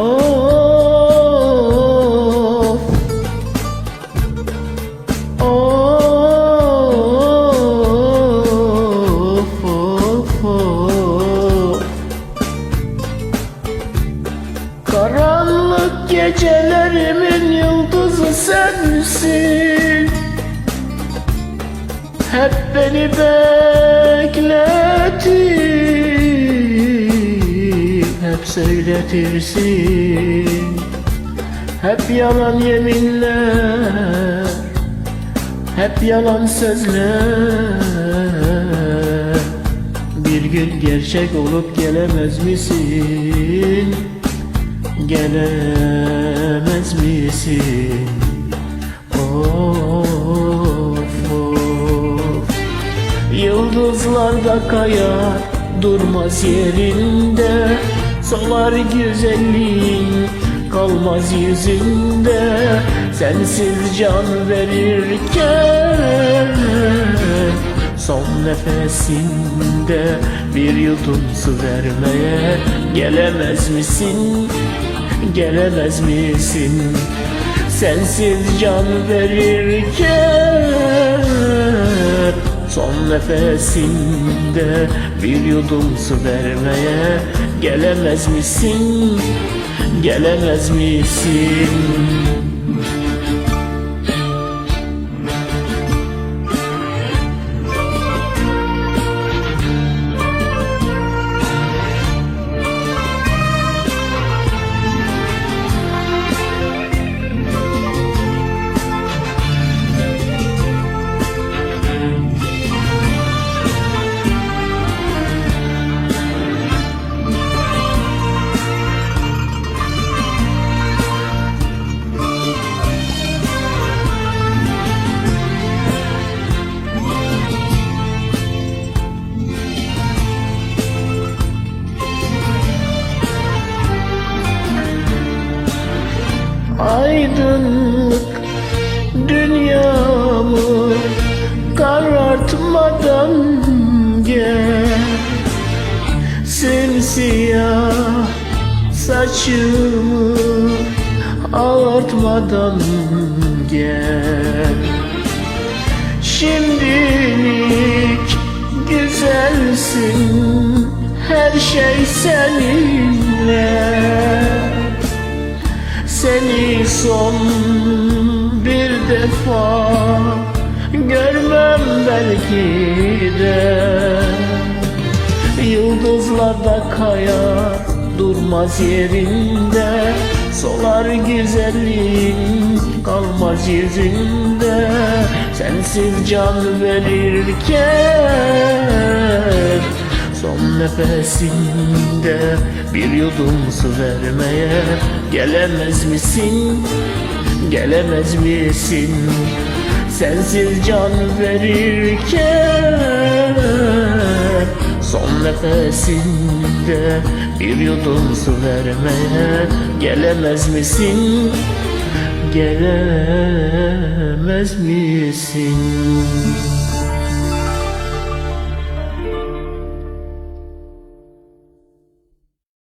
Of Of Of Of Karanlık gecelerimin yıldızı sensin. Hep beni bekletin. Hep söyletirsin Hep yalan yeminler Hep yalan sözler Bir gün gerçek olup gelemez misin? Gelemez misin? Of of Yıldızlar da kayar Durmaz yerinde Solar güzelliğin Kalmaz yüzünde Sensiz can verirken Son nefesinde Bir yudum su vermeye Gelemez misin? Gelemez misin? Sensiz can verirken Son nefesinde bir yudum su vermeye Gelemez misin? Gelemez misin? Aydınlık dünyamı karartmadan gel. Simsiyah saçımı ağartmadan gel. Şimdilik güzelsin her şey seninle seni son bir defa görmem belki de. Yıldızlarda kayar durmaz yerinde Solar güzelliğin kalmaz yüzünde. Sensiz can verirken Son nefesinde bir yudum su vermeye Gelemez misin, gelemez misin? Sensiz can verirken Son nefesinde bir yudum su vermeye Gelemez misin, gelemez misin